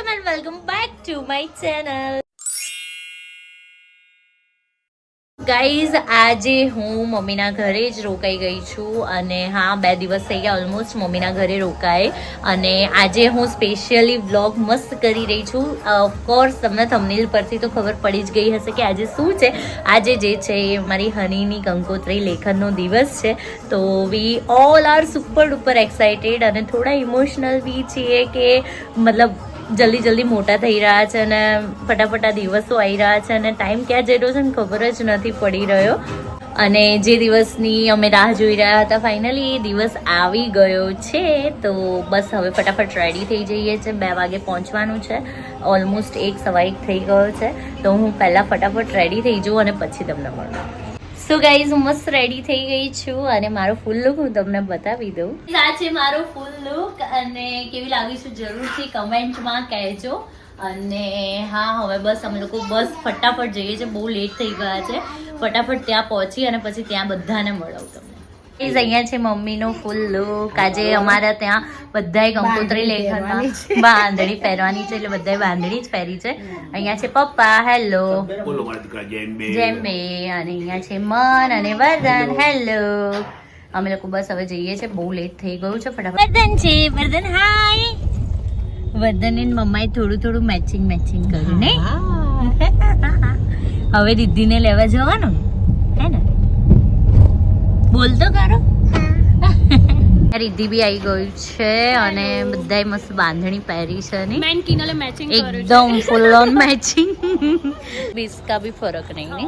Welcome and welcome back to my channel guys આજે હું મમ્મીના ઘરે જ રોકાઈ ગઈ છું અને હા, બે દિવસ થઈ ગયા ઓલમોસ્ટ મમ્મીના ઘરે રોકાય. અને આજે હું સ્પેશિયલી વ્લોગ મસ્ત કરી રહી છું. ઓફકોર્સ તમને થમનીલ પરથી તો ખબર પડી જ ગઈ હશે કે આજે શું છે. આજે જે છે એ મારી હનીની કંકોત્રી લેખનનો દિવસ છે. તો we all are super duper excited અને થોડા ઇમોશનલ બી છીએ કે મતલબ જલ્દી જલ્દી મોટા થઈ રહ્યા છે અને ફટાફટ આ દિવસો આવી રહ્યા છે અને ટાઈમ ક્યાં જઈ રહ્યો છે ને ખબર જ નથી પડી રહ્યો. અને જે દિવસની અમે રાહ જોઈ રહ્યા હતા ફાઇનલી એ દિવસ આવી ગયો છે. તો બસ હવે ફટાફટ રેડી થઈ જઈએ છે બે વાગે પહોંચવાનું છે. ઓલમોસ્ટ એક સવા એક થઈ ગયો છે. તો હું પહેલાં ફટાફટ રેડી થઈ જઉં અને પછી તમને મળું. સો ગાઈઝ મસ્ત રેડી થઈ ગઈ છું અને મારો ફૂલ લુક હું તમને બતાવી દઉં. આ છે મારો ફૂલ લુક અને કેવી લાગી છું જરૂરથી કમેન્ટમાં કહેજો. અને હા, હવે બસ અમે લોકો બસ ફટાફટ જઈએ છીએ બહુ લેટ થઈ ગયા છે. ફટાફટ ત્યાં પહોંચી અને પછી ત્યાં બધાને મળાવું તમને અહીંયા છે મમ્મીનો ફૂલ લુક આજે અમારા ત્યાં બધાએ કંકોત્રી લેખનમાં બાંધણી પહેરવાની છે એટલે બધાએ બાંધણી જ પહેરી છે. અહીંયા છે પપ્પા હેલો. જેમ બે. અને અહીંયા છે મન અને વરદાન હેલો. અમે લોકો બસ હવે જઈએ છે બહુ લેટ થઈ ગયું છે ફટાફટ. વર્ધન છે વર્ધન હાય વર્ધન ને મમ્માએ થોડું થોડું મેચિંગ મેચિંગ કર્યું ને? હવે દીદીને લેવા જવાનું હે ને? બોલ તો કરો. રિદ્ધિ બી આવી ગયું છે અને બધાય મસ્ત બાંધણી પહેરી છે ને. એકદમ ફૂલ ઓન મેચિંગ બિસ્કા બી ફરક નહીં ને.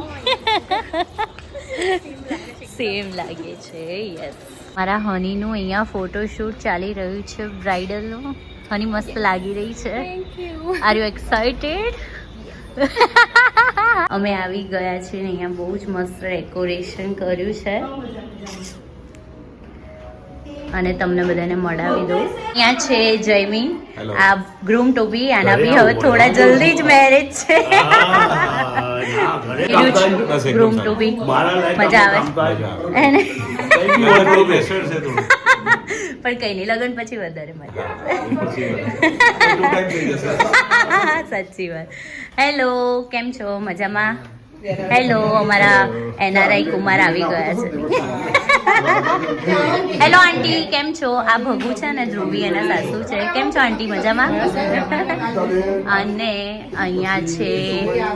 સેમ લાગે છે યસ મારા હનીનું અહીંયા ફોટોશૂટ ચાલી રહ્યું છે બ્રાઇડલનું હની મસ્ત લાગી રહી છે. આર યુ એક્સાઇટેડ અમે આવી ગયા છીએ ને અહીંયા બહુ જ મસ્ત ડેકોરેશન કર્યું છે. અને તમને બધાને મળાવી દઉં. અહીંયા છે જયમીન આ ગ્રૂમ ટોપી આના બી હવે થોડા જલ્દી જ મેરેજ છે. ગ્રૂમ લાયક મજા આવે. એને કઈ બી હોય તો pressure છે થોડું. પણ કઈ નહીં લગન પછી વધારે મજા સાચી વાત. હેલો કેમ છો? મજામાં? હેલો અમારા એનઆરઆઈ કુમાર આવી ગયા છે. હેલો આંટી કેમ છો? આ ભગુ છે ને ધ્રુવી એના સાસુ છે. કેમ છો આંટી મજામાં? અને અહીંયા છે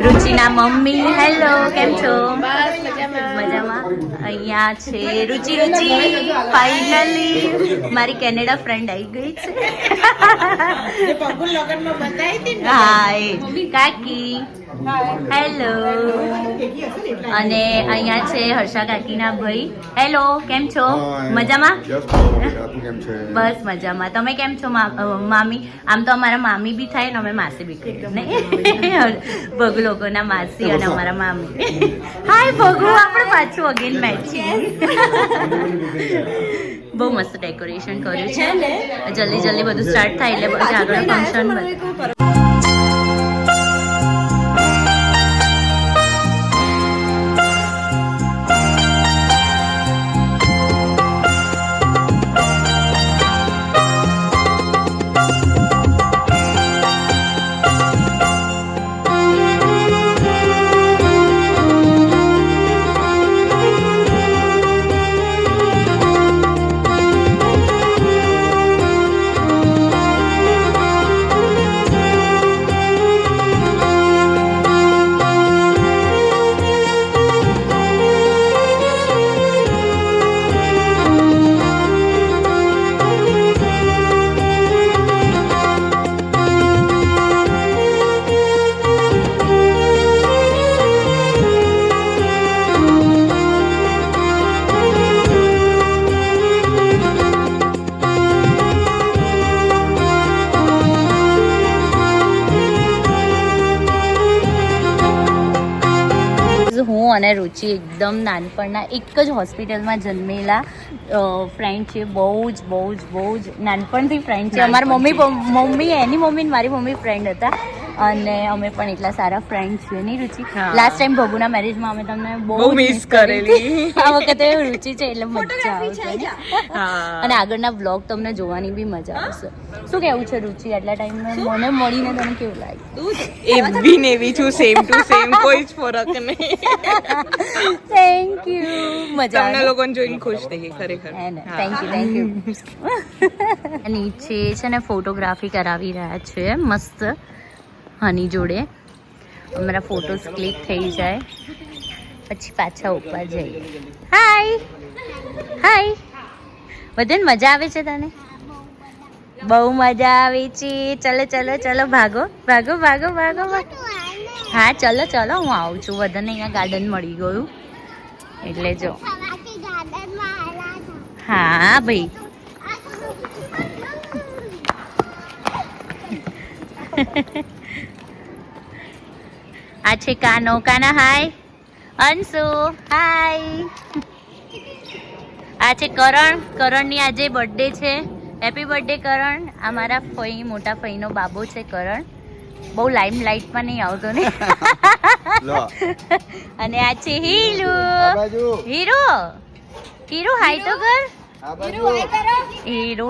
રુચિના મમ્મી. હેલો કેમ છો? મજામાં? અહીંયા છે રુચિ રુચિ. ફાઇનલી મારી કેનેડા ફ્રેન્ડ આવી ગઈ છે. હા એ. કાકી. હેલો અને અહીંયા છે હર્ષા કાકીના ભાઈ. હેલો કેમ છો? મજામાં? બસ મજામાં. તમે કેમ છો મા- મામી? આમ તો અમારા મામી બી થાય ને અમે માસી બી કરીએ ભગુ લોકોના માસી અને અમારા મામી. હાય ભગુ. આપણે પાછું અગેન મેચિંગ બહુ મસ્ત ડેકોરેશન કર્યું છે જલ્દી જલ્દી બધું સ્ટાર્ટ થાય એટલે પછી આગળ ફંક્શન અને રુચિ એકદમ નાનપણના એક જ હોસ્પિટલમાં જન્મેલા ફ્રેન્ડ છે બહુ જ બહુ જ બહુ જ નાનપણથી ફ્રેન્ડ છે. અમારી મમ્મી મમ્મી એની મમ્મી ને મારી મમ્મી ફ્રેન્ડ હતા. અને અમે પણ એટલા સારા ફ્રેન્ડ છીએ. નહીં રુચિ? લાસ્ટ ટાઈમ ભગુના મેરેજમાં અમે તમને બહુ કરી કરેલી. આ વખતે રુચિ છે એટલે મજા આવશે અને આગળના બ્લોગ તમને જોવાની બી મજા આવશે. શું કેવું છે રુચિ? આટલા ટાઈમમાં મને મળીને તને કેવું લાગ્યું? એવી ને એવી છું સેમ ટુ સેમ કોઈ જ ફરક નહીં. થેન્ક યુ મજા તમને લોકોને જોઈને ખુશ થઈ ખરેખર. થેન્ક યુ થેન્ક યુ નીચે છે ને ફોટોગ્રાફી કરાવી રહ્યા છે મસ્ત. હની જોડે. અમારા ફોટોસ ક્લિક થઈ જાય. પછી પાછા ઉપર જઈએ. હાય હાય બધાને મજા આવે છે તને? બહુ મજા આવે છે. ચલો ચલો ચલો, ભાગો ભાગો ભાગો ભાગો હા, ચલો ચલો, હું આવું છું. બધાને અહીંયા ગાર્ડન મળી ગયું. એટલે જો. હા, ભાઈ. આ છે કાનો. કાના હાય અંશુ હાય આ છે કરણ. કરણની આજે બર્થડે છે. Happy birthday Karan. આ મારા ફઈ મોટા ફઈનો બાબો છે કરણ. બહુ લાઈમ લાઈટમાં નહીં આવતો ને. અને આ છે હીલુ. હીરો. હીરો હાય તો કર. હીરો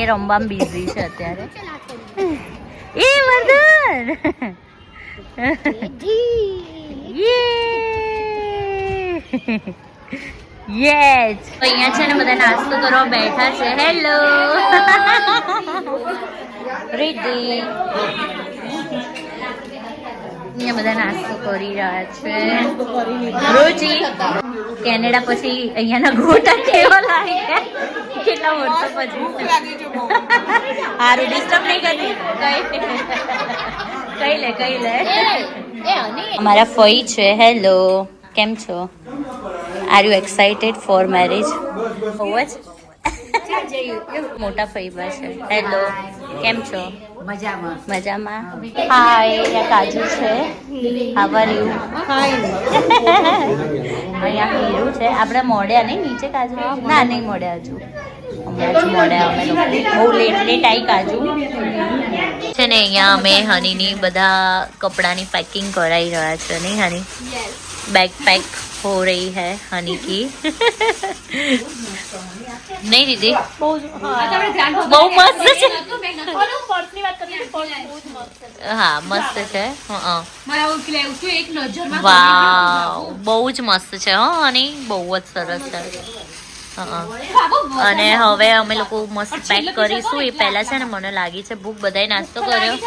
એ રમવામાં બિઝી છે અત્યારે. એ વર્ધન યસ અહીંયા છે ને બધા નાસ્તો કરવા બેઠા છે. હેલો રીતિ અહીંયા બધા નાસ્તો કરી રહ્યા છે. રોજી કેનેડા પછી અહીંયાના ગોટા કેવા લાગે? કેટલા વર્ષો પછી સારું ડિસ્ટર્બ નહીં કઈ કઈ લે કઈ લે. અમારા ફઈ છે, હેલો. કેમ છો? Are you excited for marriage બહુ જ. મોટા ફઈબા છે. હેલો કેમ છો? મજામાં. મજામાં? હા એ અહીંયા કાજુ છે. આવા યુ અહીંયા ખીરું છે. આપણે મોડ્યા નહીં નીચે કાજુ ના નહીં મોડ્યા હજુ. હમણાં મોડ્યા અમે લોકો કાજુ. છે ને અહીંયા અમે હનીની બધા કપડાની પેકિંગ કરાવી રહ્યા છે નહીં હની? બેગ પેક हो रही है हनी की नहीं दीदी બહુ મસ્ત છે હા મસ્ત છે હા વાવ બહુ જ મસ્ત છે હો અને બહુ જ સરસ છે હા અને હવે અમે લોકો મસ્ત પેક કરીશું. એ પહેલા છે ને મને લાગી છે ભૂખ બધાએ નાસ્તો કર્યો.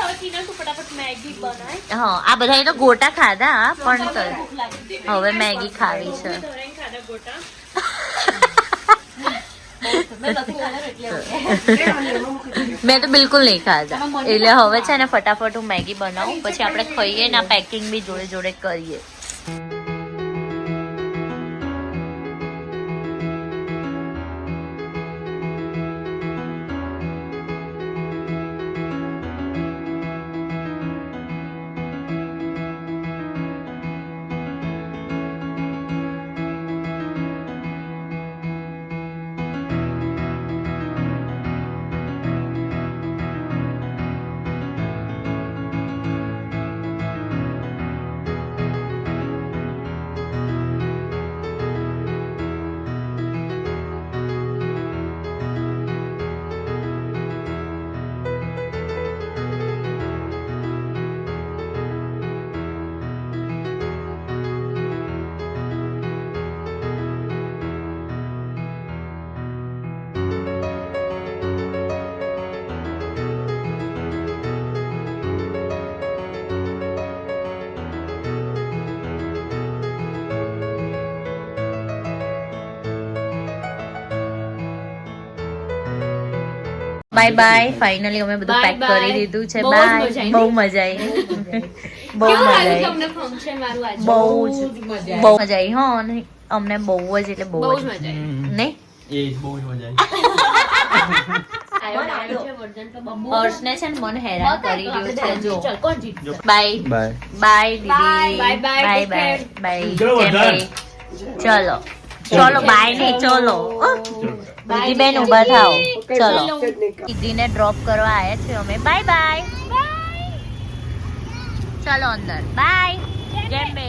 હા આ બધાએ તો ગોટા ખાધા પણ હવે મેગી ખાવી છે. મેં તો બિલકુલ નહીં ખાધા. એટલે હવે છે ને ફટાફટ હું મેગી બનાવું. પછી આપણે ખાઈએ ને પેકિંગ બી જોડે જોડે કરીએ. બાય બાય ફાઇનલી અમે બધું પેક કરી દીધું છે. બાય બહુ મજા આવી. બહુ મજા આવી. બહુ જ બહુ મજા આવી. હા અને અમને બહુ જ એટલે બહુ જ. નહીં? હર્ષને છે ને મને હેરાન કરી રહ્યું છે. જો. બાય બાય બાય દીદી. બાય બાય બાય જય ચલો. ચલો બાય નહીં ચલો. બીજી બેન ઊભા થાઓ. ચલો. દીદીને ડ્રોપ કરવા આવ્યા છે અમે. બાય બાય ચલો, અંદર. બાય જેમ બે.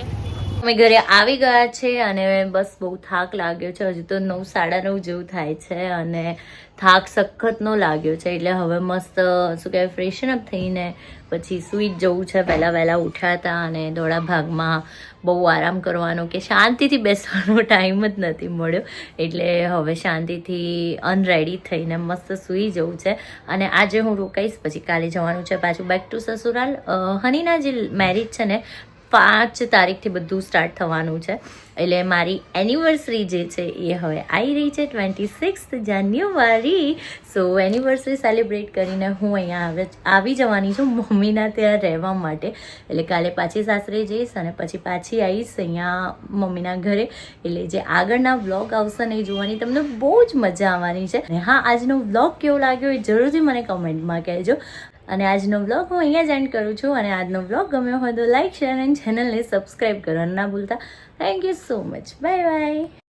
અમે ઘરે આવી ગયા છે અને બસ બહુ થાક લાગ્યો છે. હજુ તો નવ, સાડા નવ જેવું થાય છે અને થાક સખતનો લાગ્યો છે. એટલે હવે મસ્ત, શું કહેવાય ફ્રેશન અપ થઈને પછી સૂઈ જવું છે. પહેલાં વહેલા ઉઠ્યા હતા અને દોડા ભાગમાં બહુ આરામ કરવાનો કે શાંતિથી બેસવાનો ટાઈમ જ નથી મળ્યો. એટલે હવે શાંતિથી અનરેડી થઈને મસ્ત સૂઈ જવું છે. અને આજે હું રોકાઈશ, પછી કાલે જવાનું છે પાછું બેક ટુ સસુરાલ. હનીના જે મેરેજ છે ને પાંચ તારીખથી બધું સ્ટાર્ટ થવાનું છે. એટલે મારી એનિવર્સરી જે છે એ હવે આવી રહી છે twenty six January. So anniversary celebrate કરીને હું અહીંયા આવે જવાની છું મમ્મીના ત્યાં રહેવા માટે. એટલે કાલે પાછી સાસરે જઈશ અને પછી પાછી આવીશ અહીંયા મમ્મીના ઘરે. એટલે જે આગળના વ્લોગ આવશે ને એ જોવાની તમને બહુ જ મજા આવવાની છે. અને હા, આજનો વ્લોગ કેવો લાગ્યો એ જરૂરથી મને કમેન્ટમાં કહેજો. અને આજનો વ્લોગ હું અહીંયા જ એન્ડ કરું છું અને આજનો વ્લોગ ગમ્યો હોય તો લાઇક શેર અને ચેનલને સબસ્ક્રાઈબ કરવાનું ના ભૂલતા. Thank you so much bye bye